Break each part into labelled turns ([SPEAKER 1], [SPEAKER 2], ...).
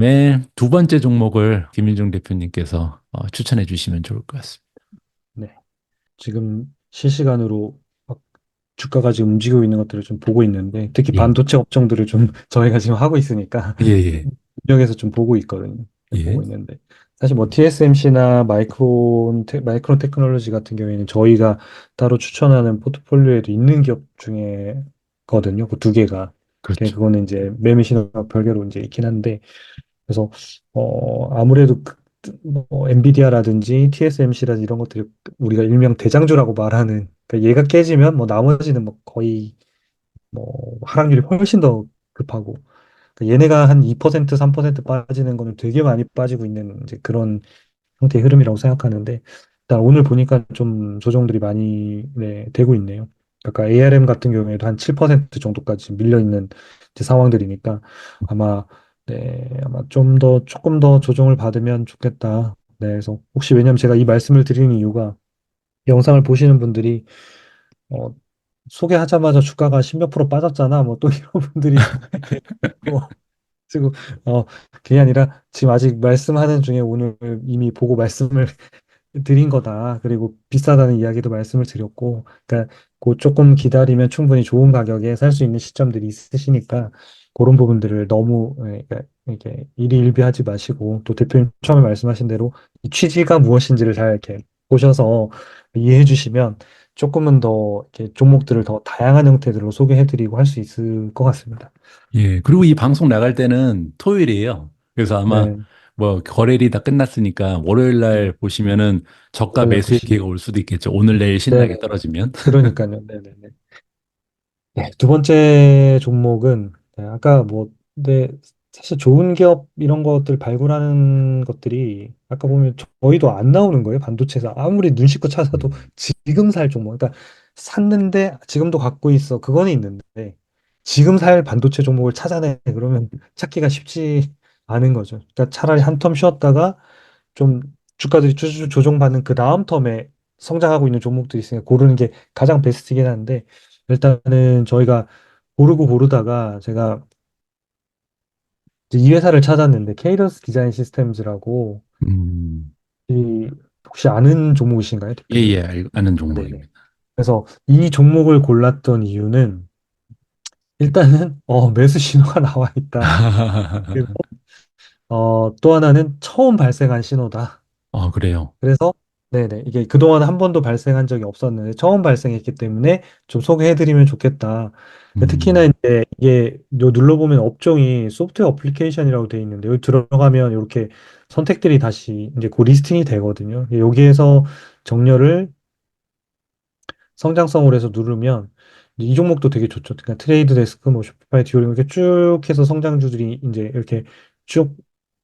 [SPEAKER 1] 다음에 두 번째 종목을 김일중 대표님께서 어, 추천해 주시면 좋을 것 같습니다.
[SPEAKER 2] 네. 지금 실시간으로 막 주가가 지금 움직이고 있는 것들을 좀 보고 있는데, 특히
[SPEAKER 1] 예,
[SPEAKER 2] 반도체 업종들을 좀 저희가 지금 하고 있으니까,
[SPEAKER 1] 예, 예,
[SPEAKER 2] 분명해서 좀 보고 있거든요. 네,
[SPEAKER 1] 예,
[SPEAKER 2] 보고 있는데. 사실 뭐 TSMC나 마이크론, 테, 마이크론 테크놀로지 같은 경우에는 저희가 따로 추천하는 포트폴리오에도 있는 기업 중에거든요. 그 두 개가. 그-
[SPEAKER 1] 그렇죠.
[SPEAKER 2] 그거는 이제 매매 신호가 별개로 이제 있긴 한데, 그래서 어 아무래도 그, 뭐 엔비디아라든지 TSMC라든지 이런 것들이 우리가 일명 대장주라고 말하는 그러니까 얘가 깨지면 뭐 나머지는 뭐 거의 뭐 하락률이 훨씬 더 급하고 그러니까 얘네가 한 2% 3% 빠지는 거는 되게 많이 빠지고 있는 이제 그런 형태의 흐름이라고 생각하는데 일단 오늘 보니까 좀 조정들이 많이 네, 되고 있네요. 아까 ARM 같은 경우에도 한 7% 정도까지 밀려 있는 상황들이니까 아마 네, 아마 좀 더 조금 더 조정을 받으면 좋겠다. 네, 그래서 혹시 왜냐면 제가 이 말씀을 드리는 이유가 영상을 보시는 분들이 어, 소개하자마자 주가가 십몇 프로 빠졌잖아. 뭐 또 이런 분들이 있고 그리고 어 그게 아니라 지금 아직 말씀하는 중에 오늘 이미 보고 말씀을 드린 거다. 그리고 비싸다는 이야기도 말씀을 드렸고, 그러니까 그 조금 기다리면 충분히 좋은 가격에 살 수 있는 시점들이 있으시니까 그런 부분들을 너무 예, 그러니까 이렇게 일희일비하지 마시고 또 대표님 처음에 말씀하신 대로 이 취지가 무엇인지를 잘 이렇게 보셔서 이해해 주시면 조금은 더 이렇게 종목들을 더 다양한 형태들로 소개해 드리고 할 수 있을 것 같습니다.
[SPEAKER 1] 예, 그리고 이 방송 나갈 때는 토요일이에요. 그래서 아마
[SPEAKER 2] 네,
[SPEAKER 1] 뭐 거래일이 다 끝났으니까 월요일
[SPEAKER 2] 네.
[SPEAKER 1] 날 보시면은 저가 매수의. 기회가 올 수도 있겠죠. 오늘 내일 신나게
[SPEAKER 2] 네네.
[SPEAKER 1] 떨어지면.
[SPEAKER 2] 그러니까요. 네네네. 네, 두 번째 종목은 네, 아까 뭐 네, 사실 좋은 기업 이런 것들 발굴하는 것들이 아까 보면 저희도 안 나오는 거예요. 반도체에서 아무리 눈 씻고 찾아도
[SPEAKER 1] 음,
[SPEAKER 2] 지금 살 종목. 그러니까 샀는데 지금도 갖고 있어. 그거는 있는데 지금 살 반도체 종목을 찾아내 그러면 찾기가 쉽지 않은 거죠. 그러니까 차라리 한 텀 쉬었다가 좀 주가들이 쭈쭈 조정받는 그 다음 텀에 성장하고 있는 종목들이 있으니까 고르는 게 가장 베스트긴 한데 일단은 저희가 고르고 고르다가 제가 이제 이 회사를 찾았는데 케이런스 디자인 시스템즈라고
[SPEAKER 1] 음,
[SPEAKER 2] 이 혹시 아는 종목이신가요,
[SPEAKER 1] 예,
[SPEAKER 2] 대표님?
[SPEAKER 1] 예, 알- 아는
[SPEAKER 2] 네네.
[SPEAKER 1] 종목입니다.
[SPEAKER 2] 그래서 이 종목을 골랐던 이유는 일단은 어, 매수 신호가 나와 있다. 그리고 어, 또 하나는 처음 발생한 신호다.
[SPEAKER 1] 어, 그래요.
[SPEAKER 2] 그래서 네네 이게 그동안 한 번도 발생한 적이 없었는데 처음 발생했기 때문에 좀 소개해 드리면 좋겠다. 특히나
[SPEAKER 1] 음,
[SPEAKER 2] 이제 이게 요 눌러보면 업종이 소프트웨어 어플리케이션이라고 되어 있는데 여기 들어가면 이렇게 선택들이 다시 이제 그 리스팅이 되거든요. 여기에서 정렬을 성장성으로 해서 누르면 이 종목도 되게 좋죠. 그러니까 트레이드 데스크, 뭐 쇼피파이, 듀오링고 이렇게 쭉 해서 성장주들이 이제 이렇게 쭉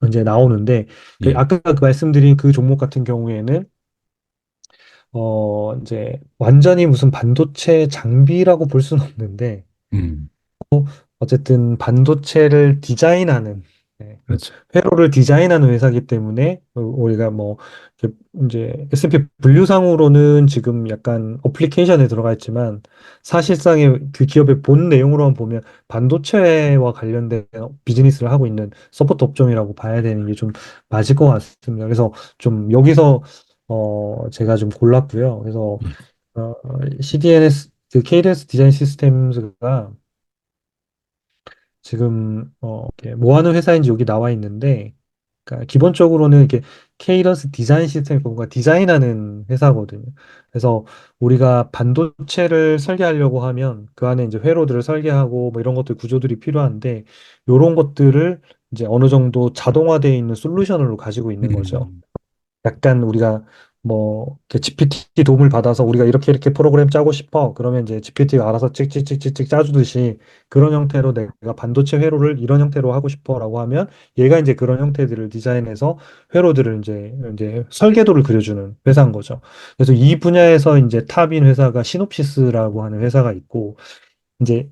[SPEAKER 2] 이제 나오는데 그
[SPEAKER 1] 예,
[SPEAKER 2] 아까 그 말씀드린 그 종목 같은 경우에는 어, 이제 완전히 무슨 반도체 장비라고 볼 수는 없는데,
[SPEAKER 1] 음,
[SPEAKER 2] 어쨌든 반도체를 디자인하는, 네, 그
[SPEAKER 1] 그렇죠.
[SPEAKER 2] 회로를 디자인하는 회사이기 때문에, 어, 우리가 뭐, 이렇게 이제 S&P 분류상으로는 지금 약간 어플리케이션에 들어가 있지만, 사실상의 그 기업의 본 내용으로만 보면 반도체와 관련된 비즈니스를 하고 있는 서포트 업종이라고 봐야 되는 게 좀 맞을 것 같습니다. 그래서 좀 여기서 어, 제가 좀 골랐고요. 그래서
[SPEAKER 1] 예,
[SPEAKER 2] 어, CDNS, 그 KDS 디자인 시스템즈가 지금 어, 뭐 하는 회사인지 여기 나와 있는데, 그러니까 기본적으로는 이렇게 케이런스 디자인 시스템이 뭔가 디자인하는 회사거든요. 그래서 우리가 반도체를 설계하려고 하면 그 안에 이제 회로들을 설계하고 뭐 이런 것들 구조들이 필요한데, 이런 것들을 이제 어느 정도 자동화되어 있는 솔루션으로 가지고 있는 거죠.
[SPEAKER 1] 음,
[SPEAKER 2] 약간 우리가 뭐 GPT 도움을 받아서 우리가 이렇게 이렇게 프로그램 짜고 싶어. 그러면 이제 GPT가 알아서 찍찍찍찍찍 짜주듯이 그런 형태로 내가 반도체 회로를 이런 형태로 하고 싶어라고 하면 얘가 이제 그런 형태들을 디자인해서 회로들을 이제 이제 설계도를 그려주는 회사인 거죠. 그래서 이 분야에서 이제 탑인 회사가 시놉시스라고 하는 회사가 있고 이제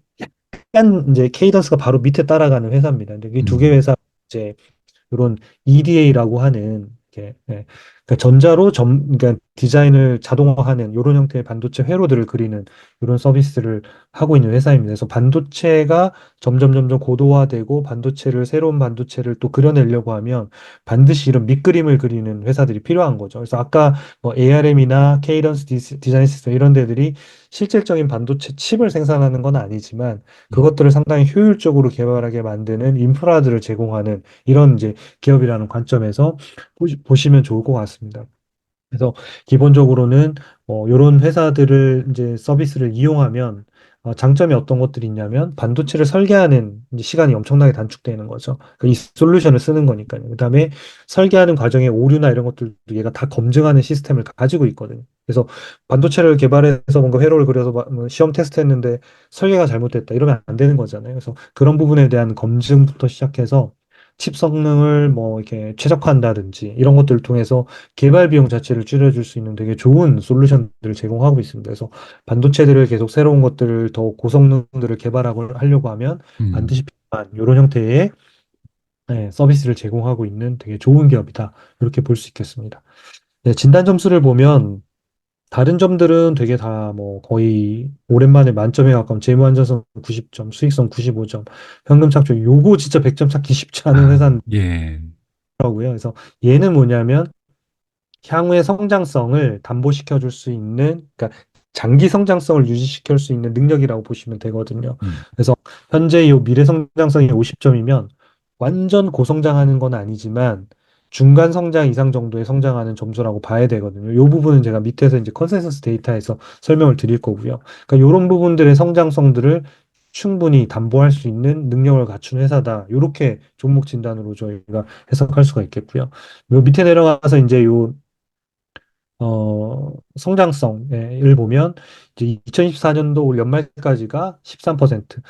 [SPEAKER 2] 약간 이제 케이던스가 바로 밑에 따라가는 회사입니다. 근데 이두개
[SPEAKER 1] 음,
[SPEAKER 2] 회사 이제 이런 EDA라고 하는 이렇게 예, 그러니까 전자로 점, 그러니까 디자인을 자동화하는 이런 형태의 반도체 회로들을 그리는 이런 서비스를 하고 있는 회사입니다. 그래서 반도체가 점점 점점 고도화되고 반도체를 새로운 반도체를 또 그려내려고 하면 반드시 이런 밑그림을 그리는 회사들이 필요한 거죠. 그래서 아까 뭐 ARM이나 케이던스 디자인 시스템 이런 데들이 실질적인 반도체 칩을 생산하는 건 아니지만 그것들을 상당히 효율적으로 개발하게 만드는 인프라들을 제공하는 이런 이제 기업이라는 관점에서 보시, 보시면 좋을 것 같습니다. 그래서 기본적으로는 어, 이런 회사들을 이제 서비스를 이용하면 어, 장점이 어떤 것들이 있냐면 반도체를 설계하는 시간이 엄청나게 단축되는 거죠. 그이 솔루션을 쓰는 거니까요. 그다음에 설계하는 과정에 오류나 이런 것들도 얘가 다 검증하는 시스템을 가지고 있거든요. 그래서 반도체를 개발해서 뭔가 회로를 그려서 막뭐 시험 테스트했는데 설계가 잘못됐다 이러면 안 되는 거잖아요. 그래서 그런 부분에 대한 검증부터 시작해서 칩 성능을 뭐 이렇게 최적화한다든지 이런 것들을 통해서 개발 비용 자체를 줄여줄 수 있는 되게 좋은 솔루션들을 제공하고 있습니다. 그래서 반도체들을 계속 새로운 것들을 더 고성능들을 개발하고 하려고 하면
[SPEAKER 1] 음,
[SPEAKER 2] 반드시 필요한 이런 형태의 네, 서비스를 제공하고 있는 되게 좋은 기업이다. 이렇게 볼 수 있겠습니다. 네, 진단 점수를 보면 다른 점들은 되게 다 뭐 거의 오랜만에 만점에 가까운 재무 안전성 90점, 수익성 95점, 현금 착취 요거 진짜 100점 찾기 쉽지 않은
[SPEAKER 1] 아,
[SPEAKER 2] 회사더라고요.
[SPEAKER 1] 예.
[SPEAKER 2] 그래서 얘는 뭐냐면 향후의 성장성을 담보시켜 줄 수 있는, 그러니까 장기 성장성을 유지시킬 수 있는 능력이라고 보시면 되거든요.
[SPEAKER 1] 음,
[SPEAKER 2] 그래서 현재 이 미래 성장성이 50점이면 완전 고성장하는 건 아니지만 중간 성장 이상 정도의 성장하는 점수라고 봐야 되거든요. 이 부분은 제가 밑에서 이제 컨센서스 데이터에서 설명을 드릴 거고요. 그러니까 이런 부분들의 성장성들을 충분히 담보할 수 있는 능력을 갖춘 회사다. 이렇게 종목 진단으로 저희가 해석할 수가 있겠고요. 요 밑에 내려가서 이제 요 어, 성장성을 보면 이제 2024년도 올 연말까지가 13%.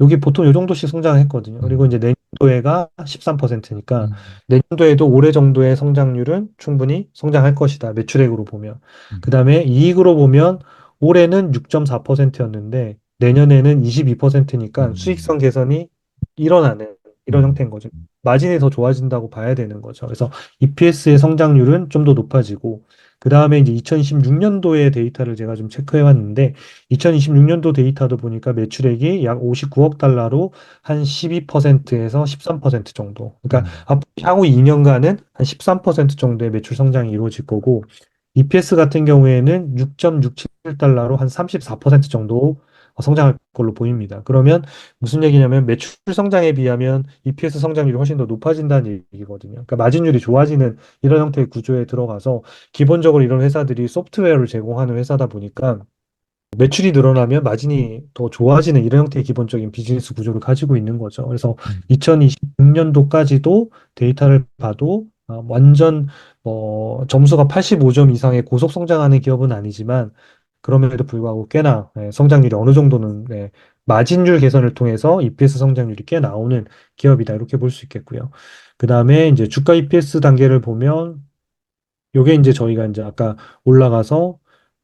[SPEAKER 2] 여기 보통 요 정도씩 성장했거든요. 그리고
[SPEAKER 1] 음,
[SPEAKER 2] 이제 내년 도에가 13%니까
[SPEAKER 1] 음,
[SPEAKER 2] 내년도에도 올해 정도의 성장률은 충분히 성장할 것이다. 매출액으로 보면.
[SPEAKER 1] 음,
[SPEAKER 2] 그다음에 이익으로 보면 올해는 6.4%였는데 내년에는 22%니까
[SPEAKER 1] 음,
[SPEAKER 2] 수익성 개선이 일어나는 이런
[SPEAKER 1] 음,
[SPEAKER 2] 형태인 거죠. 마진이 더 좋아진다고 봐야 되는 거죠. 그래서 EPS의 성장률은 좀 더 높아지고 그 다음에 이제 2026년도의 데이터를 제가 좀 체크해 봤는데, 2026년도 데이터도 보니까 매출액이 약 59억 달러로 한 12%에서 13% 정도. 그러니까
[SPEAKER 1] 음,
[SPEAKER 2] 앞- 향후 2년간은 한 13% 정도의 매출 성장이 이루어질 거고, EPS 같은 경우에는 6.67달러로 한 34% 정도 성장할 걸로 보입니다. 그러면 무슨 얘기냐면 매출 성장에 비하면 EPS 성장률이 훨씬 더 높아진다는 얘기거든요. 그러니까 마진율이 좋아지는 이런 형태의 구조에 들어가서 기본적으로 이런 회사들이 소프트웨어를 제공하는 회사다 보니까 매출이 늘어나면 마진이 더 좋아지는 이런 형태의 기본적인 비즈니스 구조를 가지고 있는 거죠. 그래서
[SPEAKER 1] 음,
[SPEAKER 2] 2026년도까지도 데이터를 봐도 어, 완전 뭐 점수가 85점 이상의 고속 성장하는 기업은 아니지만 그럼에도 불구하고 꽤나 예, 성장률이 어느 정도는 예, 마진율 개선을 통해서 EPS 성장률이 꽤 나오는 기업이다 이렇게 볼 수 있겠고요. 그 다음에 이제 주가 EPS 단계를 보면 요게 이제 저희가 이제 아까 올라가서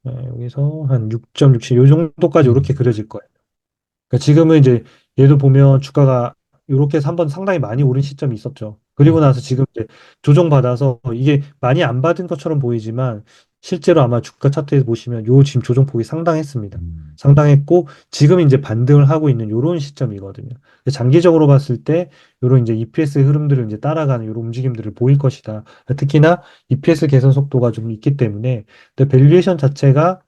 [SPEAKER 2] 어, 여기서 한 6.67, 요 정도까지 이렇게
[SPEAKER 1] 음,
[SPEAKER 2] 그려질 거예요. 그러니까 지금은 이제 얘도 보면 주가가 이렇게 해서 한번 상당히 많이 오른 시점이 있었죠. 그리고
[SPEAKER 1] 음,
[SPEAKER 2] 나서 지금 이제 조정받아서 이게 많이 안 받은 것처럼 보이지만 실제로 아마 주가 차트에서 보시면 요 지금 조정폭이 상당했습니다.
[SPEAKER 1] 음,
[SPEAKER 2] 상당했고 지금 이제 반등을 하고 있는 요런 시점이거든요. 장기적으로 봤을 때 요런 이제 EPS 흐름들을 이제 따라가는 요런 움직임들을 보일 것이다. 특히나 EPS 개선 속도가 좀 있기 때문에 근데 밸류에이션 자체가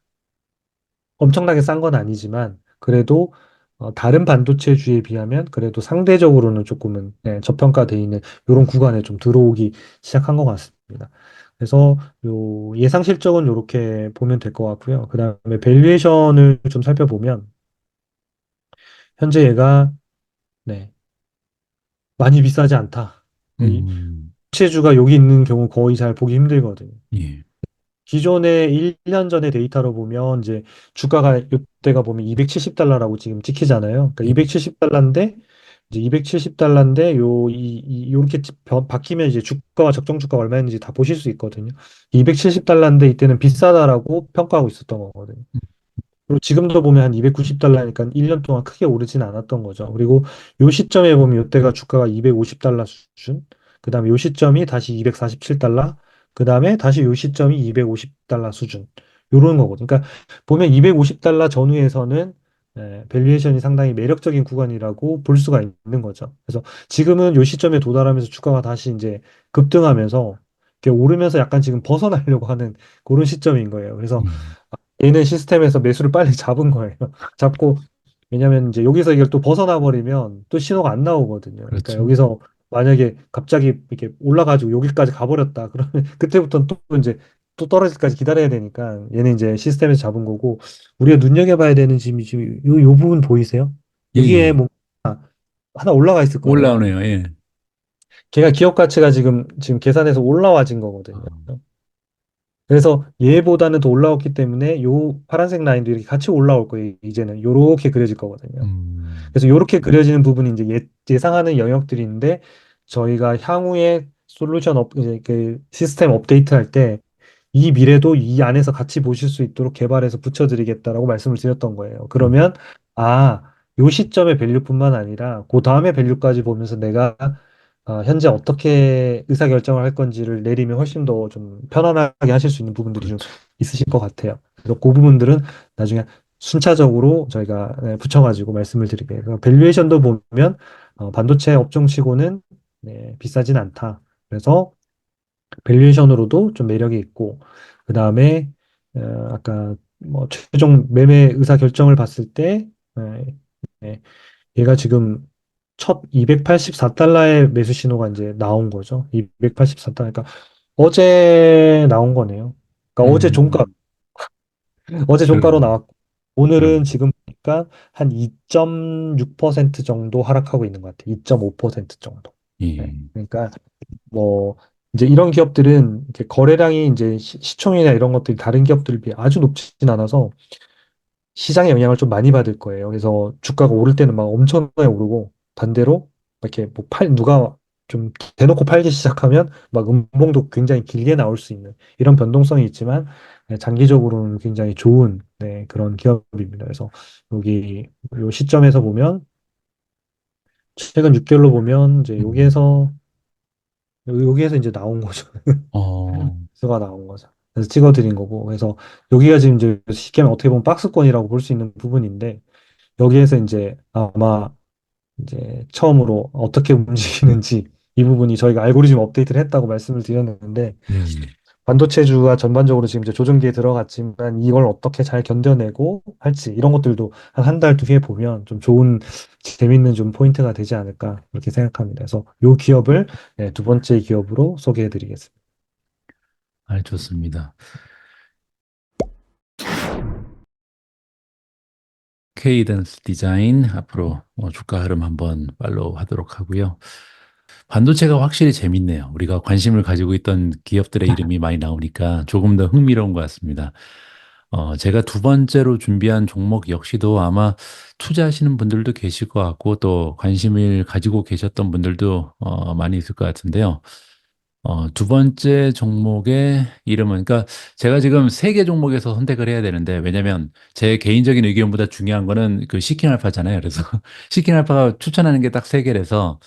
[SPEAKER 2] 엄청나게 싼 건 아니지만 그래도 어, 다른 반도체주에 비하면 그래도 상대적으로는 조금은 네, 저평가돼 있는 이런 구간에 좀 들어오기 시작한 것 같습니다. 그래서 요 예상 실적은 이렇게 보면 될 것 같고요. 그 다음에 밸류에이션을 좀 살펴보면 현재 얘가 네, 많이 비싸지 않다. 이
[SPEAKER 1] 음,
[SPEAKER 2] 대체주가 여기 있는 경우 거의 잘 보기 힘들거든요.
[SPEAKER 1] 예.
[SPEAKER 2] 기존의 1년 전의 데이터로 보면 이제 주가가 이때가 보면 270달러라고 지금 찍히잖아요. 그러니까
[SPEAKER 1] 예.
[SPEAKER 2] 270달러인데 이제 270달러인데 요 이 이 요렇게 변- 바뀌면 이제 주가와 적정 주가가 얼마였는지 다 보실 수 있거든요. 270달러인데 이때는 비싸다라고 평가하고 있었던 거거든요. 그리고 지금도 보면 한 290달러니까 1년 동안 크게 오르진 않았던 거죠. 그리고 요 시점에 보면 이때가 주가가 250달러 수준, 그 다음에 요 시점이 다시 247달러, 그 다음에 다시 요 시점이 250달러 수준. 요런 거거든요. 그러니까 보면 250달러 전후에서는 예, 밸류에이션이 상당히 매력적인 구간이라고 볼 수가 있는 거죠. 그래서 지금은 요 시점에 도달하면서 주가가 다시 이제 급등하면서 이렇게 오르면서 약간 지금 벗어나려고 하는 그런 시점인 거예요. 그래서
[SPEAKER 1] 음,
[SPEAKER 2] 얘는 시스템에서 매수를 빨리 잡은 거예요. 잡고 왜냐면 이제 여기서 이걸 또 벗어나 버리면 또 신호가 안 나오거든요. 그러니까
[SPEAKER 1] 그렇죠.
[SPEAKER 2] 여기서 만약에 갑자기 이렇게 올라가지고 여기까지 가버렸다. 그러면 그때부터는 또 이제 또 떨어질까지 기다려야 되니까 얘는 이제 시스템에서 잡은 거고 우리가 눈여겨봐야 되는 지금 지금 요, 요 부분 보이세요?
[SPEAKER 1] 예,
[SPEAKER 2] 여기에
[SPEAKER 1] 예.
[SPEAKER 2] 뭐 하나 올라가 있을 거예요.
[SPEAKER 1] 올라오네요. 예.
[SPEAKER 2] 걔가 기업 가치가 지금 지금 계산해서 올라와진 거거든요.
[SPEAKER 1] 아,
[SPEAKER 2] 그래서 얘보다는 더 올라왔기 때문에 요 파란색 라인도 이렇게 같이 올라올 거예요. 이제는 요렇게 그려질 거거든요.
[SPEAKER 1] 음,
[SPEAKER 2] 그래서 요렇게 그려지는 부분이 이제 예, 예상하는 영역들인데 저희가 향후에 솔루션 업, 이제 그 시스템 업데이트 할 때 이 미래도 이 안에서 같이 보실 수 있도록 개발해서 붙여드리겠다라고 말씀을 드렸던 거예요.
[SPEAKER 1] 음,
[SPEAKER 2] 그러면 아, 요 시점의 밸류뿐만 아니라 그 다음의 밸류까지 보면서 내가 어, 현재 어떻게 의사결정을 할 건지를 내리면 훨씬 더 좀 편안하게 하실 수 있는 부분들이 좀
[SPEAKER 1] 그렇죠.
[SPEAKER 2] 있으실 것 같아요. 그래서 그 부분들은 나중에 순차적으로 저희가 네, 붙여가지고 말씀을 드릴게요. 그러니까 밸류에이션도 보면 어, 반도체 업종치고는 네, 비싸진 않다. 그래서 밸류에이션으로도 좀 매력이 있고 그 다음에 어, 아까 뭐 최종 매매 의사 결정을 봤을 때 네, 네, 얘가 지금 첫 284달러의 매수 신호가 이제 나온 거죠. 284달러. 그러니까 어제 나온 거네요. 그러니까 어제 종가,
[SPEAKER 1] 음,
[SPEAKER 2] 어제 종가로. 나왔고, 오늘은
[SPEAKER 1] 그러네요.
[SPEAKER 2] 지금 보니까 한 2.6% 정도 하락하고 있는 것 같아요. 2.5% 정도. 네.
[SPEAKER 1] 예.
[SPEAKER 2] 그러니까 뭐, 이제 이런 기업들은 이렇게 거래량이 이제 시, 시총이나 이런 것들이 다른 기업들에 비해 아주 높진 않아서 시장의 영향을 좀 많이 받을 거예요. 그래서 주가가 오를 때는 막 엄청나게 오르고 반대로 이렇게 뭐 팔, 누가 좀 대놓고 팔기 시작하면 막 음봉도 굉장히 길게 나올 수 있는 이런 변동성이 있지만 네, 장기적으로는 굉장히 좋은 네, 그런 기업입니다. 그래서 여기 요 시점에서 보면 최근 6개월로 보면 이제
[SPEAKER 1] 음,
[SPEAKER 2] 여기에서 여기에서 이제 나온 거죠.
[SPEAKER 1] 어,
[SPEAKER 2] 수가 나온 거죠. 그래서 찍어드린 거고 그래서 여기가 지금 이제 쉽게 말하면 어떻게 보면 박스권이라고 볼 수 있는 부분인데 여기에서 이제 아마 이제 처음으로 어떻게 움직이는지 이 부분이 저희가 알고리즘 업데이트를 했다고 말씀을 드렸는데
[SPEAKER 1] 예, 예.
[SPEAKER 2] 반도체주가 전반적으로 지금 이제 조정기에 들어갔지만 이걸 어떻게 잘 견뎌내고 할지 이런 것들도 한 한 달, 두개 보면 좀 좋은 재밌는 좀 포인트가 되지 않을까 그렇게 생각합니다. 그래서 이 기업을 네, 두 번째 기업으로 소개해 드리겠습니다.
[SPEAKER 1] 아, 좋습니다. 케이던스 디자인 앞으로 어, 주가 흐름 한번 팔로우 하도록 하고요. 반도체가 확실히 재밌네요. 우리가 관심을 가지고 있던 기업들의 이름이 많이 나오니까 조금 더 흥미로운 것 같습니다. 어, 제가 두 번째로 준비한 종목 역시도 아마 투자하시는 분들도 계실 것 같고 또 관심을 가지고 계셨던 분들도 어, 많이 있을 것 같은데요. 어, 두 번째 종목의 이름은, 그러니까 제가 지금 세개 종목에서 선택을 해야 되는데, 왜냐면 제 개인적인 의견보다 중요한 거는 그 시킨 알파잖아요. 그래서 시킨 알파가 추천하는 게딱세 개라서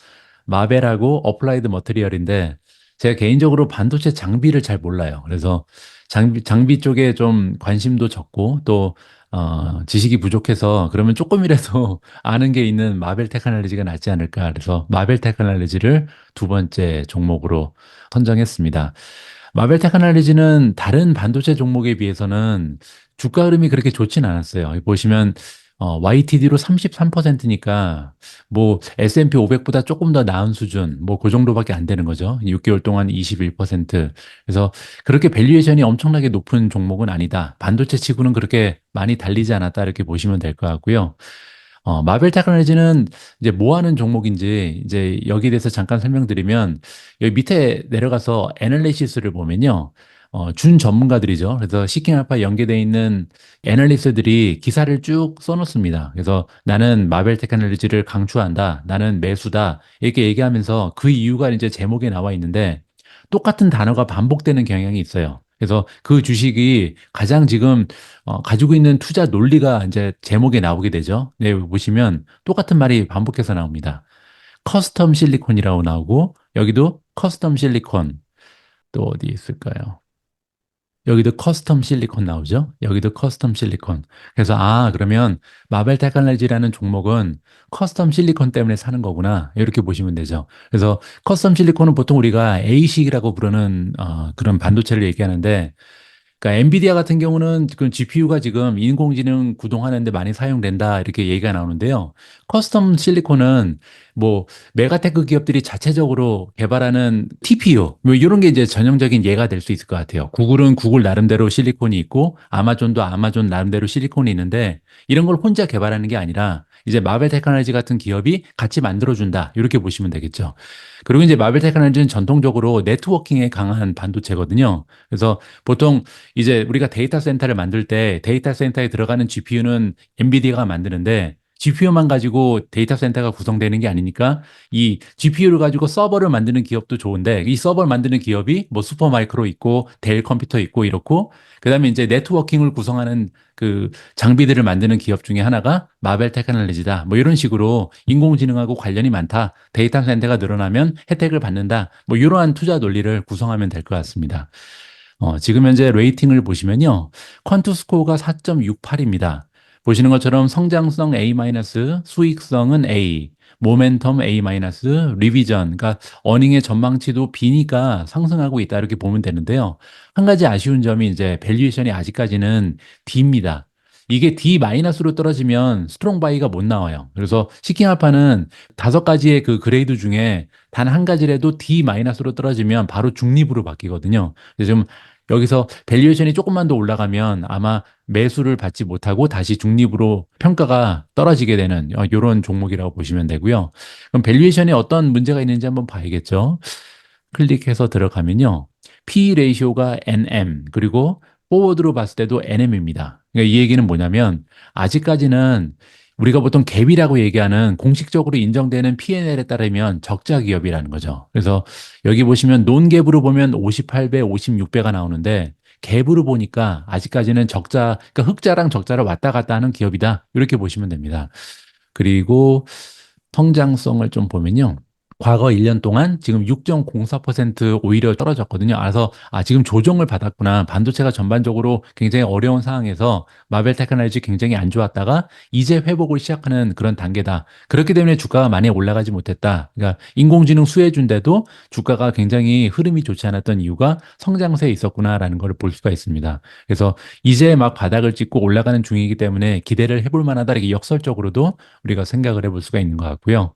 [SPEAKER 1] 마벨하고 어플라이드 머티리얼인데, 제가 개인적으로 반도체 장비를 잘 몰라요. 그래서 장비, 장비 쪽에 좀 관심도 적고, 또, 어, 지식이 부족해서 그러면 조금이라도 아는 게 있는 마벨 테크놀로지가 낫지 않을까. 그래서 마벨 테크놀로지를 두 번째 종목으로 선정했습니다. 마벨 테크놀로지는 다른 반도체 종목에 비해서는 주가 흐름이 그렇게 좋진 않았어요. 보시면 어, YTD로 33%니까 뭐 S&P 500보다 조금 더 나은 수준, 뭐 그 정도밖에 안 되는 거죠. 6개월 동안 21%. 그래서 그렇게 밸류에이션이 엄청나게 높은 종목은 아니다. 반도체 치고는 그렇게 많이 달리지 않았다 이렇게 보시면 될 것 같고요. 어, 마벨 테크놀로지는 이제 뭐 하는 종목인지 이제 여기에 대해서 잠깐 설명드리면 여기 밑에 내려가서 애널리시스를 보면요. 어, 준 전문가들이죠. 그래서 시킹알파 연계되어 있는 애널리스트들이 기사를 쭉 써놓습니다. 그래서 나는 마벨 테크놀로지를 강추한다. 나는 매수다. 이렇게 얘기하면서 그 이유가 이제 제목에 나와 있는데 똑같은 단어가 반복되는 경향이 있어요. 그래서 그 주식이 가장 지금 어, 가지고 있는 투자 논리가 이제 제목에 나오게 되죠. 네, 보시면 똑같은 말이 반복해서 나옵니다. 커스텀 실리콘이라고 나오고 여기도 커스텀 실리콘. 또 어디 있을까요? 여기도 커스텀 실리콘 나오죠? 여기도 커스텀 실리콘. 그래서, 아, 그러면 마벨 테크놀로지라는 종목은 커스텀 실리콘 때문에 사는 거구나. 이렇게 보시면 되죠. 그래서 커스텀 실리콘은 보통 우리가 ASIC이라고 부르는 어, 그런 반도체를 얘기하는데 그러니까 엔비디아 같은 경우는 지금 GPU가 지금 인공지능 구동하는데 많이 사용된다 이렇게 얘기가 나오는데요. 커스텀 실리콘은 뭐 메가테크 기업들이 자체적으로 개발하는 TPU 뭐 이런 게 이제 전형적인 예가 될 수 있을 것 같아요. 구글은 구글 나름대로 실리콘이 있고 아마존도 아마존 나름대로 실리콘이 있는데 이런 걸 혼자 개발하는 게 아니라 이제 마벨 테크놀로지 같은 기업이 같이 만들어준다 이렇게 보시면 되겠죠. 그리고 이제 마벨 테크놀로지는 전통적으로 네트워킹에 강한 반도체거든요. 그래서 보통 이제 우리가 데이터 센터를 만들 때 데이터 센터에 들어가는 GPU는 엔비디아가 만드는데 GPU만 가지고 데이터 센터가 구성되는 게 아니니까 이 GPU를 가지고 서버를 만드는 기업도 좋은데 이 서버를 만드는 기업이 뭐 슈퍼마이크로 있고 델 컴퓨터 있고 이렇고 그다음에 이제 네트워킹을 구성하는 그 장비들을 만드는 기업 중에 하나가 마벨 테크놀로지다. 뭐 이런 식으로 인공지능하고 관련이 많다. 데이터 센터가 늘어나면 혜택을 받는다. 뭐 이러한 투자 논리를 구성하면 될 것 같습니다. 어, 지금 현재 레이팅을 보시면요. 퀀투 스코어가 4.68입니다. 보시는 것처럼 성장성 A-, 수익성은 A, 모멘텀 A-, 리비전, 그러니까 어닝의 전망치도 B니까 상승하고 있다 이렇게 보면 되는데요. 한 가지 아쉬운 점이 이제 밸류에이션이 아직까지는 D입니다. 이게 D-로 떨어지면 스트롱 바이가 못 나와요. 그래서 시킹 알파는 다섯 가지의 그 그레이드 중에 단 한 가지라도 D-로 떨어지면 바로 중립으로 바뀌거든요. 좀 여기서 밸류에이션이 조금만 더 올라가면 아마 매수를 받지 못하고 다시 중립으로 평가가 떨어지게 되는 이런 종목이라고 보시면 되고요. 그럼 밸류에이션에 어떤 문제가 있는지 한번 봐야겠죠. 클릭해서 들어가면요. P 레이쇼가 NM 그리고 포워드로 봤을 때도 NM입니다. 그러니까 이 얘기는 뭐냐면 아직까지는 우리가 보통 갭이라고 얘기하는 공식적으로 인정되는 P&L에 따르면 적자 기업이라는 거죠. 그래서 여기 보시면 논갭으로 보면 58배, 56배가 나오는데 갭으로 보니까 아직까지는 적자, 그러니까 흑자랑 적자를 왔다 갔다 하는 기업이다. 이렇게 보시면 됩니다. 그리고 성장성을 좀 보면요. 과거 1년 동안 지금 6.04% 오히려 떨어졌거든요. 그래서 아 지금 조정을 받았구나. 반도체가 전반적으로 굉장히 어려운 상황에서 마벨 테크놀로지 굉장히 안 좋았다가 이제 회복을 시작하는 그런 단계다. 그렇기 때문에 주가가 많이 올라가지 못했다. 그러니까 인공지능 수혜준데도 주가가 굉장히 흐름이 좋지 않았던 이유가 성장세에 있었구나라는 걸 볼 수가 있습니다. 그래서 이제 막 바닥을 찍고 올라가는 중이기 때문에 기대를 해볼 만하다. 이렇게 역설적으로도 우리가 생각을 해볼 수가 있는 것 같고요.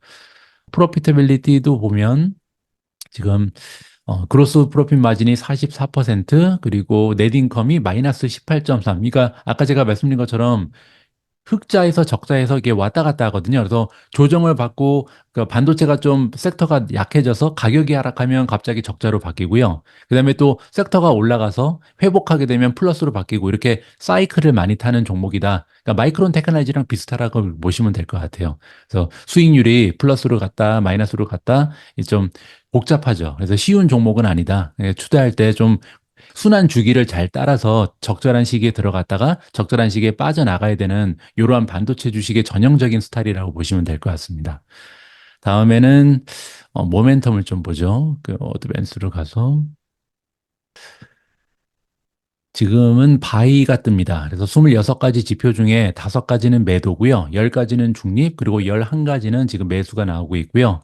[SPEAKER 1] 프로피터빌리티도 보면 지금 어, 그로스 프로핏 마진이 44% 그리고 넷 인컴이 마이너스 18.3. 그러니까 아까 제가 말씀드린 것처럼 흑자에서 적자에서 이게 왔다 갔다 하거든요. 그래서 조정을 받고 그 반도체가 좀 섹터가 약해져서 가격이 하락하면 갑자기 적자로 바뀌고요. 그다음에 또 섹터가 올라가서 회복하게 되면 플러스로 바뀌고 이렇게 사이클을 많이 타는 종목이다. 그러니까 마이크론 테크놀로지랑 비슷하다고 보시면 될 것 같아요. 그래서 수익률이 플러스로 갔다 마이너스로 갔다 좀 복잡하죠. 그래서 쉬운 종목은 아니다. 예, 투자할 때 좀 순환 주기를 잘 따라서 적절한 시기에 들어갔다가 적절한 시기에 빠져나가야 되는 이러한 반도체 주식의 전형적인 스타일이라고 보시면 될 것 같습니다. 다음에는 어, 모멘텀을 좀 보죠. 그 어드밴스로 가서 지금은 바이가 뜹니다. 그래서 26가지 지표 중에 5가지는 매도고요. 10가지는 중립, 그리고 11가지는 지금 매수가 나오고 있고요.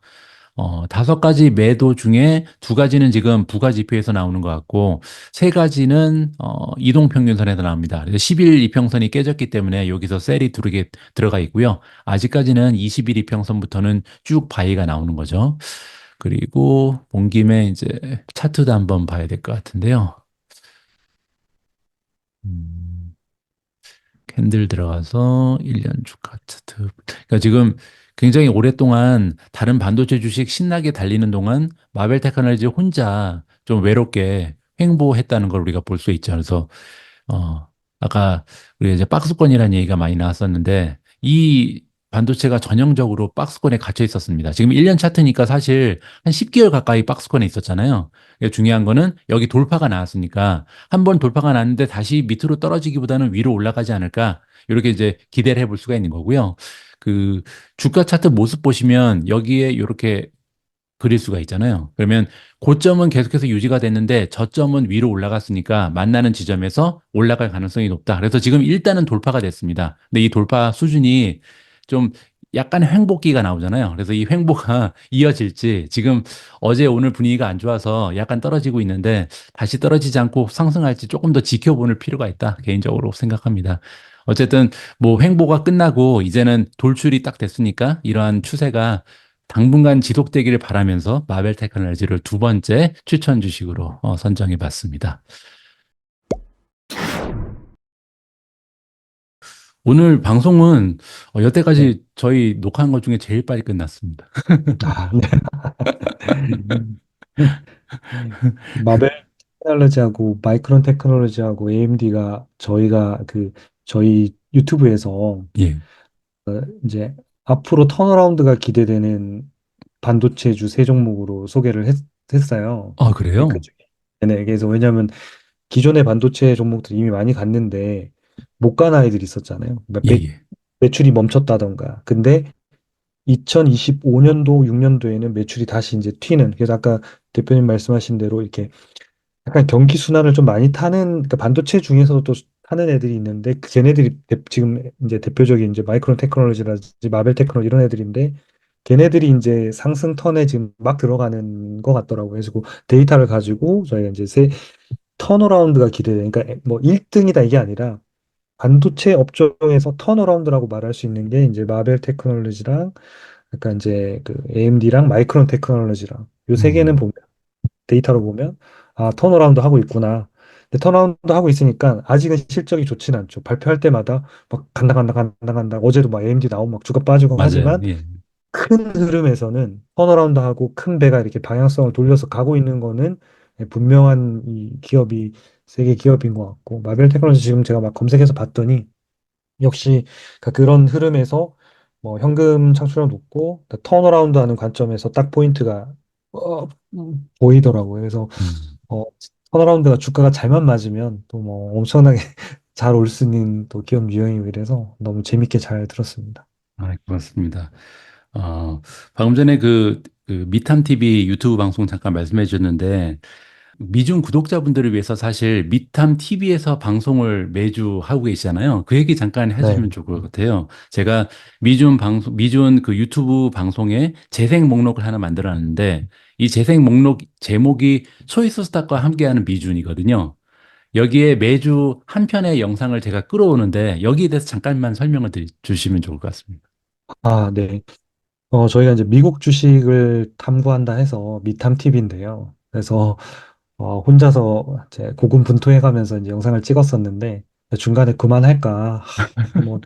[SPEAKER 1] 어, 다섯 가지 매도 중에 두 가지는 지금 부가 지표에서 나오는 것 같고, 세 가지는, 어, 이동 평균선에서 나옵니다. 그래서 10일 이평선이 깨졌기 때문에 여기서 셀이 두르게 들어가 있고요. 아직까지는 20일 이평선부터는 쭉 바이가 나오는 거죠. 그리고 본 김에 이제 차트도 한번 봐야 될 것 같은데요. 음, 캔들 들어가서 1년 주가 차트. 그러니까 지금 굉장히 오랫동안 다른 반도체 주식 신나게 달리는 동안 마벨 테크놀로지 혼자 좀 외롭게 횡보했다는 걸 우리가 볼 수 있죠. 그래서 어 아까 우리 이제 박스권이라는 얘기가 많이 나왔었는데 이 반도체가 전형적으로 박스권에 갇혀 있었습니다. 지금 1년 차트니까 사실 한 10개월 가까이 박스권에 있었잖아요. 중요한 거는 여기 돌파가 나왔으니까 한 번 돌파가 났는데 다시 밑으로 떨어지기보다는 위로 올라가지 않을까 이렇게 이제 기대를 해볼 수가 있는 거고요. 그 주가 차트 모습 보시면 여기에 이렇게 그릴 수가 있잖아요. 그러면 고점은 계속해서 유지가 됐는데 저점은 위로 올라갔으니까 만나는 지점에서 올라갈 가능성이 높다. 그래서 지금 일단은 돌파가 됐습니다. 근데 이 돌파 수준이 좀 약간의 횡보기가 나오잖아요. 그래서 이 횡보가 이어질지 지금 어제 오늘 분위기가 안 좋아서 약간 떨어지고 있는데 다시 떨어지지 않고 상승할지 조금 더 지켜보는 필요가 있다. 개인적으로 생각합니다. 어쨌든 뭐 횡보가 끝나고 이제는 돌출이 딱 됐으니까 이러한 추세가 당분간 지속되기를 바라면서 마벨 테크놀로지를 두 번째 추천 주식으로 어, 선정해 봤습니다. 오늘 방송은 어, 여태까지 저희 녹화한 것 중에 제일 빨리 끝났습니다.
[SPEAKER 2] 아, 네. 마벨 테크놀로지하고 마이크론 테크놀로지하고 AMD가 저희가 그 저희 유튜브에서
[SPEAKER 1] 예.
[SPEAKER 2] 어, 이제 앞으로 턴어라운드가 기대되는 반도체주 세 종목으로 소개를 했, 했어요.
[SPEAKER 1] 아, 그래요?
[SPEAKER 2] 그중에 네, 그래서 왜냐하면 기존의 반도체 종목들이 이미 많이 갔는데 못 간 아이들이 있었잖아요. 그러니까
[SPEAKER 1] 예,
[SPEAKER 2] 매,
[SPEAKER 1] 예.
[SPEAKER 2] 매출이 멈췄다던가. 근데 2025년도, 6년도에는 매출이 다시 이제 튀는. 그래서 아까 대표님 말씀하신 대로 이렇게 약간 경기 순환을 좀 많이 타는, 그러니까 반도체 중에서도 또 타는 애들이 있는데, 그 걔네들이 대- 지금 이제 대표적인 이제 마이크론 테크놀로지라든지 마벨 테크놀로지 이런 애들인데, 걔네들이 이제 상승 턴에 지금 막 들어가는 것 같더라고요. 그래서 그 데이터를 가지고 저희가 이제 세, 턴어라운드가 기대돼. 그러니까 뭐 1등이다 이게 아니라 반도체 업종에서 턴어라운드라고 말할 수 있는 게 이제 마벨 테크놀로지랑 약간 이제 그 AMD랑 마이크론 테크놀로지랑 요 세 개는
[SPEAKER 1] 음,
[SPEAKER 2] 보면 데이터로 보면 아 턴어라운드 하고 있구나. 근데 턴어라운드 하고 있으니까 아직은 실적이 좋진 않죠. 발표할 때마다 막 간다 간다 간다 간다. 어제도 막 AMD 나오면 막 주가 빠지고
[SPEAKER 1] 맞아요.
[SPEAKER 2] 하지만
[SPEAKER 1] 예.
[SPEAKER 2] 큰 흐름에서는 턴어라운드하고 큰 배가 이렇게 방향성을 돌려서 가고 있는 거는 분명한 이 기업이 세계 기업인 것 같고 마벨 테크놀로지 지금 제가 막 검색해서 봤더니 역시 그러니까 그런 흐름에서 뭐 현금 창출력 높고 턴어라운드 하는 관점에서 딱 포인트가 어, 음, 보이더라고요. 그래서
[SPEAKER 1] 음,
[SPEAKER 2] 어, 턴어라운드가 주가가 잘만 맞으면 또 뭐 엄청나게 잘 올 수 있는 또 기업 유형이고 이래서 너무 재밌게 잘 들었습니다.
[SPEAKER 1] 아, 고맙습니다. 어, 방금 전에 그, 그 미탐 TV 유튜브 방송 잠깐 말씀해 주셨는데 미중 구독자분들을 위해서 사실 미탐 TV에서 방송을 매주 하고 계시잖아요. 그 얘기 잠깐
[SPEAKER 2] 네.
[SPEAKER 1] 해주시면 좋을 것 같아요. 제가 미준 방송, 미준 그 유튜브 방송에 재생 목록을 하나 만들어 놨는데 이 재생 목록 제목이 초이스 스탁과 함께하는 미준이거든요. 여기에 매주 한 편의 영상을 제가 끌어오는데 여기에 대해서 잠깐만 설명을 드리, 주시면 좋을 것 같습니다.
[SPEAKER 2] 아, 네. 어, 저희가 이제 미국 주식을 탐구한다 해서 미탐 TV인데요. 그래서 어, 혼자서 이제 고군분투해가면서 이제 영상을 찍었었는데 중간에 그만할까? 하, 뭐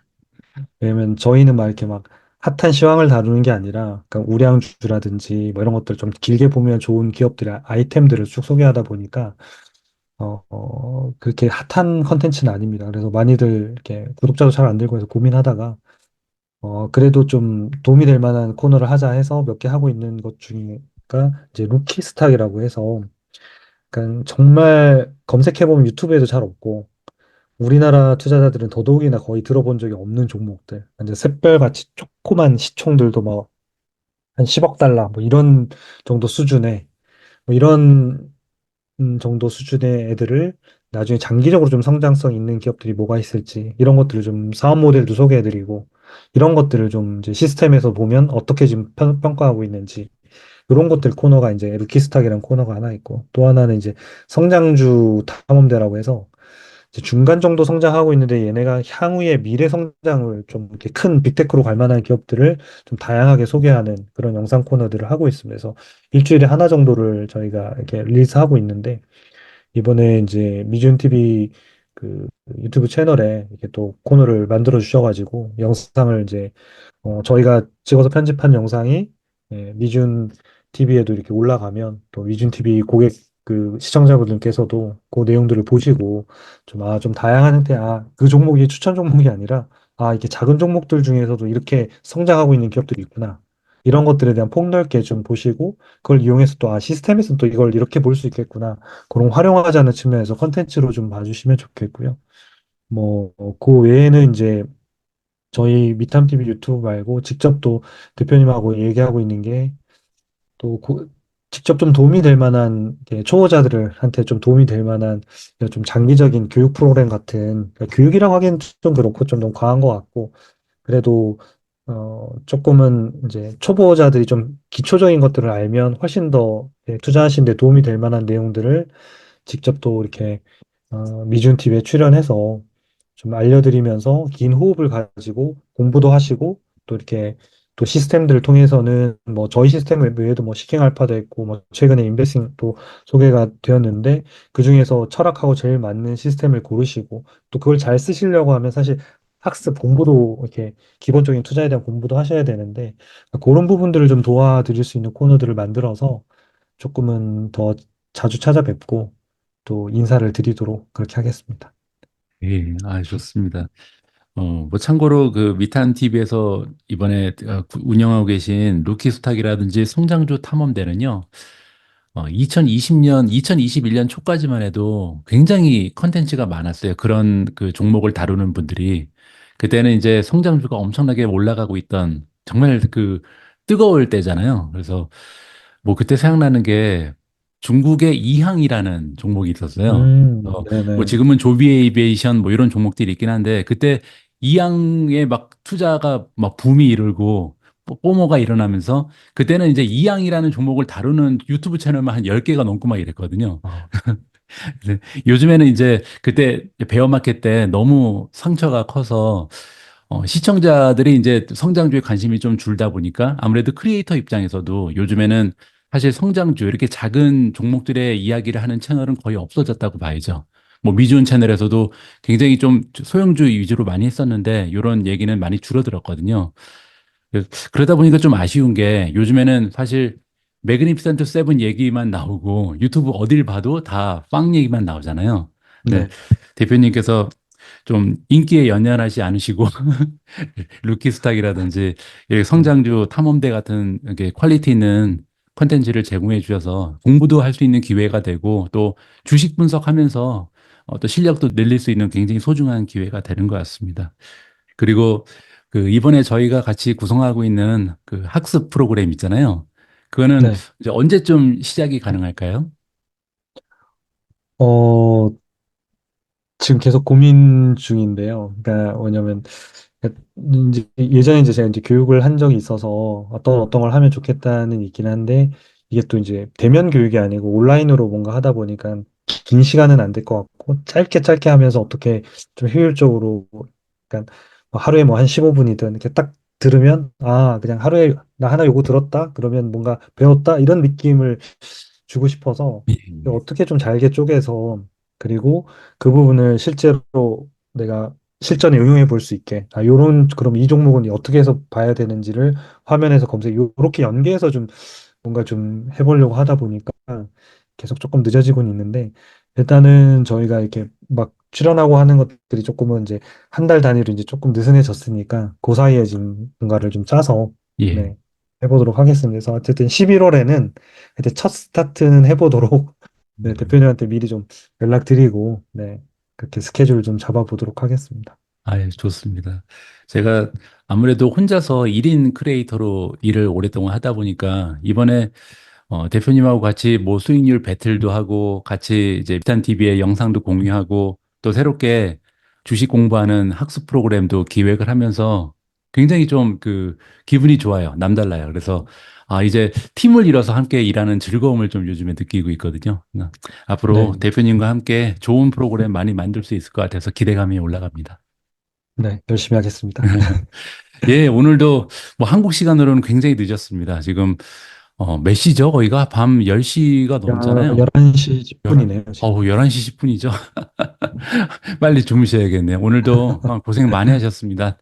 [SPEAKER 2] 왜냐면 저희는 막 이렇게 막 핫한 시황을 다루는 게 아니라 그러니까 우량주라든지 뭐 이런 것들 좀 길게 보면 좋은 기업들의 아이템들을 쭉 소개하다 보니까 어, 어, 그렇게 핫한 컨텐츠는 아닙니다. 그래서 많이들 이렇게 구독자도 잘 안 들고 해서 고민하다가 어, 그래도 좀 도움이 될 만한 코너를 하자 해서 몇 개 하고 있는 것 중에가 이제 루키 스탁이라고 해서 그러니까 정말 검색해보면 유튜브에도 잘 없고 우리나라 투자자들은 더더욱이나 거의 들어본 적이 없는 종목들. 이제 샛별같이 조그만 시총들도 막한 10억 달러 뭐 이런 정도 수준의 뭐 이런 음, 정도 수준의 애들을 나중에 장기적으로 좀 성장성 있는 기업들이 뭐가 있을지 이런 것들을 좀 사업 모델도 소개해드리고 이런 것들을 좀 시스템에서 보면 어떻게 지금 평, 평가하고 있는지 이런 것들 코너가 이제 루키스탁이라는 코너가 하나 있고 또 하나는 이제 성장주 탐험대라고 해서 중간 정도 성장하고 있는데 얘네가 향후에 미래 성장을 좀 이렇게 큰 빅테크로 갈 만한 기업들을 좀 다양하게 소개하는 그런 영상 코너들을 하고 있습니다. 그래서 일주일에 하나 정도를 저희가 이렇게 릴리즈하고 있는데 이번에 이제 미준 TV 그 유튜브 채널에 이렇게 또 코너를 만들어 주셔가지고 영상을 이제 어, 저희가 찍어서 편집한 영상이 예, 미준 TV에도 이렇게 올라가면 또 미준 TV 고객 그 시청자분들께서도 그 내용들을 보시고 좀, 아, 좀 다양한 형태, 아, 그 종목이 추천 종목이 아니라 아, 이렇게 작은 종목들 중에서도 이렇게 성장하고 있는 기업들이 있구나. 이런 것들에 대한 폭넓게 좀 보시고 그걸 이용해서 또 아, 시스템에서 또 이걸 이렇게 볼 수 있겠구나. 그런 활용하자는 측면에서 컨텐츠로 좀 봐주시면 좋겠고요. 뭐, 그 외에는 이제 저희 미탐TV 유튜브 말고 직접 또 대표님하고 얘기하고 있는 게또 고- 직접 좀 도움이 될 만한 초보자들한테 좀 도움이 될 만한 좀 장기적인 교육 프로그램 같은 그러니까 교육이라고 하기엔 좀 그렇고 좀 너무 과한 것 같고 그래도 어 조금은 이제 초보자들이 좀 기초적인 것들을 알면 훨씬 더 예, 투자하시는 데 도움이 될 만한 내용들을 직접 또 이렇게 어, 미준 TV에 출연해서 좀 알려드리면서 긴 호흡을 가지고 공부도 하시고 또 이렇게 또 시스템들을 통해서는 뭐 저희 시스템 외에도 뭐 시킹 알파도 있고 뭐 최근에 인베스팅도 소개가 되었는데 그 중에서 철학하고 제일 맞는 시스템을 고르시고 또 그걸 잘 쓰시려고 하면 사실 학습 공부도 이렇게 기본적인 투자에 대한 공부도 하셔야 되는데 그런 부분들을 좀 도와드릴 수 있는 코너들을 만들어서 조금은 더 자주 찾아뵙고 또 인사를 드리도록 그렇게 하겠습니다.
[SPEAKER 1] 예, 아, 좋습니다. 어, 뭐 참고로 그 미탄 TV에서 이번에 어, 구- 운영하고 계신 루키스탁이라든지 성장주 탐험대는요. 어, 2020 년, 2021 년 초까지만 해도 굉장히 컨텐츠가 많았어요. 그런 그 종목을 다루는 분들이. 그때는 이제 성장주가 엄청나게 올라가고 있던 정말 그 뜨거울 때잖아요. 그래서 뭐 그때 생각나는 게 중국의 이항이라는 종목이 있었어요.
[SPEAKER 2] 음,
[SPEAKER 1] 어, 뭐. 지금은 조비에이비에이션 뭐 이런 종목들이 있긴 한데 그때 이항에 막 투자가 막 붐이 일고 뽀- 뽀모가 일어나면서 그때는 이제 이항이라는 종목을 다루는 유튜브 채널만 한 10개가 넘고 막 이랬거든요.
[SPEAKER 2] 아,
[SPEAKER 1] 근데 요즘에는 이제 그때 베어마켓 때 너무 상처가 커서 어, 시청자들이 이제 성장주에 관심이 좀 줄다 보니까 아무래도 크리에이터 입장에서도 요즘에는 사실 성장주 이렇게 작은 종목들의 이야기를 하는 채널은 거의 없어졌다고 봐야죠. 뭐 미준 채널에서도 굉장히 좀 소형주 위주로 많이 했었는데 이런 얘기는 많이 줄어들었거든요. 그- 그러다 보니까 좀 아쉬운 게 요즘에는 사실 매그니피센트 세븐 얘기만 나오고 유튜브 어딜 봐도 다 빵 얘기만 나오잖아요. 근데
[SPEAKER 2] 네.
[SPEAKER 1] 대표님께서 좀 인기에 연연하지 않으시고 루키스탁이라든지 성장주 탐험대 같은 이렇게 퀄리티 있는 컨텐츠를 제공해 주셔서 공부도 할 수 있는 기회가 되고 또 주식 분석하면서 어, 또 실력도 늘릴 수 있는 굉장히 소중한 기회가 되는 것 같습니다. 그리고 그 이번에 저희가 같이 구성하고 있는 그 학습 프로그램 있잖아요. 그거는
[SPEAKER 2] 네.
[SPEAKER 1] 이제 언제쯤 시작이 가능할까요?
[SPEAKER 2] 어, 지금 계속 고민 중인데요. 그러니까 뭐냐면 이제 예전에 이제 제가 이제 교육을 한 적이 있어서 어떤 어떤 걸 하면 좋겠다는 있긴 한데 이게 또 이제 대면 교육이 아니고 온라인으로 뭔가 하다 보니까 긴 시간은 안 될 것 같고 짧게 짧게 하면서 어떻게 좀 효율적으로 그러니까 뭐 하루에 뭐 한 15분이든 이렇게 딱 들으면 아 그냥 하루에 나 하나 요거 들었다 그러면 뭔가 배웠다 이런 느낌을 주고 싶어서
[SPEAKER 1] 예.
[SPEAKER 2] 어떻게 좀 잘게 쪼개서 그리고 그 부분을 실제로 내가 실전에 응용해 볼 수 있게 아 요런 그럼 이 종목은 어떻게 해서 봐야 되는지를 화면에서 검색 요렇게 연계해서 좀 뭔가 좀 해보려고 하다 보니까 계속 조금 늦어지고는 있는데 일단은 저희가 이렇게 막 출연하고 하는 것들이 조금은 이제 한 달 단위로 이제 조금 느슨해졌으니까 그 사이에 지금 뭔가를 좀 짜서
[SPEAKER 1] 예.
[SPEAKER 2] 네 해보도록 하겠습니다. 그래서 어쨌든 11월에는 이제 첫 스타트는 해보도록 네, 대표님한테 미리 좀 연락드리고 네 그렇게 스케줄 좀 잡아보도록 하겠습니다.
[SPEAKER 1] 아, 좋습니다. 제가 아무래도 혼자서 1인 크리에이터로 일을 오랫동안 하다 보니까 이번에 어, 대표님하고 같이 뭐 수익률 배틀도 하고 같이 이제 비탄 TV에 영상도 공유하고 또 새롭게 주식 공부하는 학습 프로그램도 기획을 하면서 굉장히 좀 그 기분이 좋아요. 남달라요. 그래서 아, 이제 팀을 이뤄서 함께 일하는 즐거움을 좀 요즘에 느끼고 있거든요. 나-
[SPEAKER 2] 네,
[SPEAKER 1] 앞으로 대표님과 함께 좋은 프로그램 많이 만들 수 있을 것 같아서 기대감이 올라갑니다.
[SPEAKER 2] 네 열심히 하겠습니다.
[SPEAKER 1] 예, 오늘도 뭐 한국 시간으로는 굉장히 늦었습니다. 지금 어, 몇 시죠? 거기가 밤 10시가
[SPEAKER 2] 야,
[SPEAKER 1] 넘잖아요.
[SPEAKER 2] 11시
[SPEAKER 1] 11,
[SPEAKER 2] 10분이네요, 지금.
[SPEAKER 1] 어우, 11시 10분이죠. 빨리 주무셔야겠네요. 오늘도 어, 고생 많이 하셨습니다.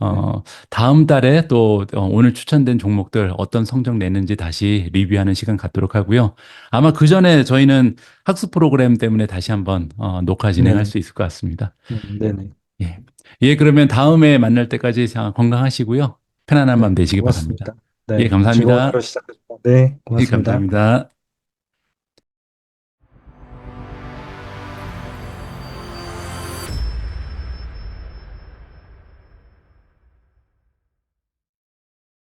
[SPEAKER 2] 네,
[SPEAKER 1] 어, 다음 달에 또 어, 오늘 추천된 종목들 어떤 성적 냈는지 다시 리뷰하는 시간 갖도록 하고요. 아마 그 전에 저희는 학습 프로그램 때문에 다시 한번 어, 녹화 진행할
[SPEAKER 2] 네네.
[SPEAKER 1] 수 있을 것 같습니다.
[SPEAKER 2] 음, 네네.
[SPEAKER 1] 예. 예, 그러면 다음에 만날 때까지 자, 건강하시고요. 편안한 밤
[SPEAKER 2] 네,
[SPEAKER 1] 되시기 바랍니다.
[SPEAKER 2] 고맙습니다.
[SPEAKER 1] 예,
[SPEAKER 2] 네, 즐거운 감사합니다. 네,
[SPEAKER 1] 예,
[SPEAKER 2] 고맙습니다.
[SPEAKER 1] 감사합니다.